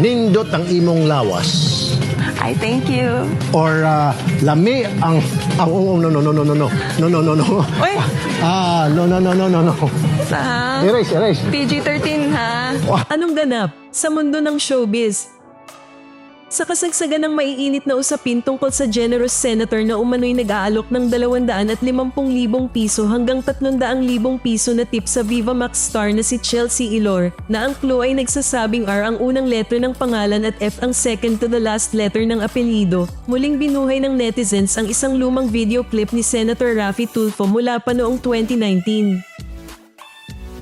Nindot ang imong lawas. Ay, thank you. Or ah, lami ang ang oh, no no no no no no no no no no. Uy, Ah, no no no no no no. sa Erase, erase. PG-13 ha? Anong ganap sa mundo ng showbiz? Sa kasagsagan ng maiinit na usapin tungkol sa generous senator na umano'y nag-aalok ng 250,000 piso hanggang 300,000 piso na tip sa Viva Max star na si Chelsea Ilor na ang clue ay nagsasabing R ang unang letter ng pangalan at F ang second to the last letter ng apelyido, muling binuhay ng netizens ang isang lumang video clip ni Senator Raffy Tulfo mula pa noong 2019.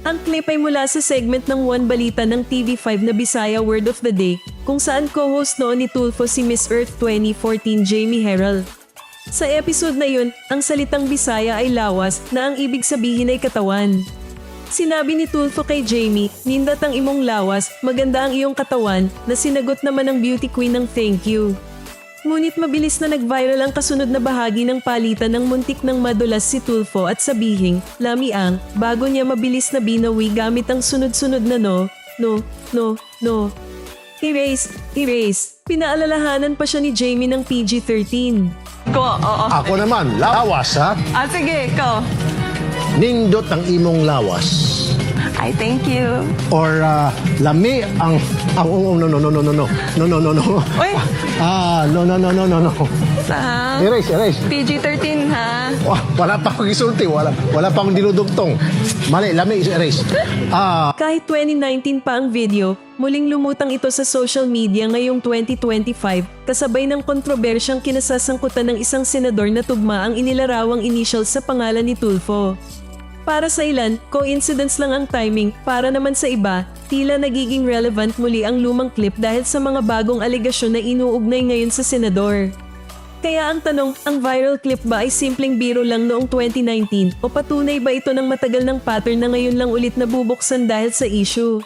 Ang clip ay mula sa segment ng One Balita ng TV5 na Bisaya Word of the Day, kung saan co-host noon ni Tulfo si Miss Earth 2014 Jamie Herald. Sa episode na yun, ang salitang Bisaya ay lawas na ang ibig sabihin ay katawan. Sinabi ni Tulfo kay Jamie, nindat ang imong lawas, maganda ang iyong katawan, na sinagot naman ng beauty queen ng thank you. Ngunit mabilis na nag-viral ang kasunod na bahagi ng palitan ng muntik ng madulas si Tulfo at sabihing, Lamiang, bago niya mabilis na binawi gamit ang sunod-sunod na no, no, no, no. Erase, erase. Pinaalalahanan pa siya ni Jamie ng PG-13. Ko, oo. Ako naman, lawas ha. Ah, sige, ko. Nindot ang imong lawas. Ay, thank you. Or ah, lami ang ang oh, no no no no no no no no no no. Uy, Ah, no no no no no no. sa Erase, erase. PG-13 ha? Wah, wala pa akong isulti, wala wala pa akong dinudugtong. Mali, lami erase. Ah, Kahit 2019 pa ang video, muling lumutang ito sa social media ngayong 2025 kasabay ng kontrobersyang kinasasangkutan ng isang senador na tugma ang inilarawang initial sa pangalan ni Tulfo. Para sa ilan, coincidence lang ang timing, para naman sa iba, tila nagiging relevant muli ang lumang clip dahil sa mga bagong alegasyon na inuugnay ngayon sa senador. Kaya ang tanong, ang viral clip ba ay simpleng biro lang noong 2019 o patunay ba ito ng matagal ng pattern na ngayon lang ulit nabubuksan dahil sa issue?